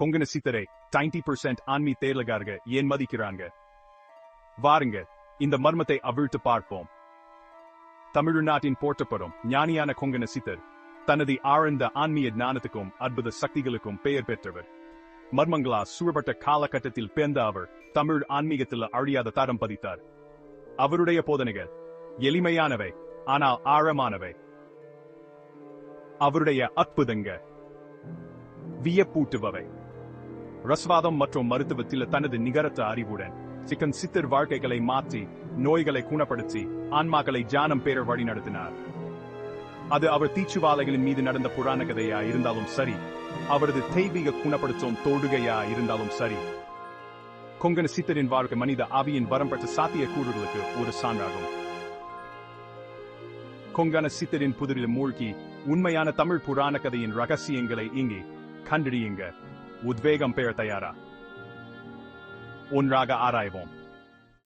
கொங்கண சித்தரை 90% percent ஆன்மீ தேர்லகாரங்க ஏன் மதிக்கிறாங்க? வாருங்க இந்த மர்மத்தை அவிழ்த்து பார்ப்போம். தமிழ்நாட்டின் போற்றப்படும் ஞானியான கொங்கண சித்தர் தனது ஆழ்ந்த ஆன்மீக ஞானத்துக்கும் அற்புத சக்திகளுக்கும் பெயர் பெற்றவர். மர்மங்களா சூழப்பட்ட காலகட்டத்தில் பிறந்த அவர் தமிழ் ஆன்மீகத்தில் அழியாத தரம் பதித்தார். அவருடைய போதனைகள் எளிமையானவை ஆனால் ஆழமானவை. அவருடைய அற்புதங்க வியப்பூட்டுபவை. ரசவாதம் மற்றும் மருத்துவத்தில் தனது நிகரத்த அறிவுடன் சிக்கன் சித்தர் வாழ்க்கைகளை மாற்றி நோய்களை குணப்படுத்தி ஆன்மாக்களை ஜானம் பேர வழி நடத்தினார். அது அவர் தீச்சுவாலைகளின் மீது நடந்த புராண கதையா இருந்தாலும் சரி அவரது தெய்வீக குணப்படுத்தும் தோடுகையா இருந்தாலும் சரி. கொங்கன சித்தரின் வாழ்க்கை மனித ஆவியின் வரம் பெற்ற சாத்திய கூறுகளுக்கு ஒரு சான்றாகும். கொங்கன சித்தரின் புதிரில் மூழ்கி உண்மையான தமிழ் புராண கதையின் ரகசியங்களை இங்கே கண்டறியுங்க. Udvégem példájára. Unrága arájvom.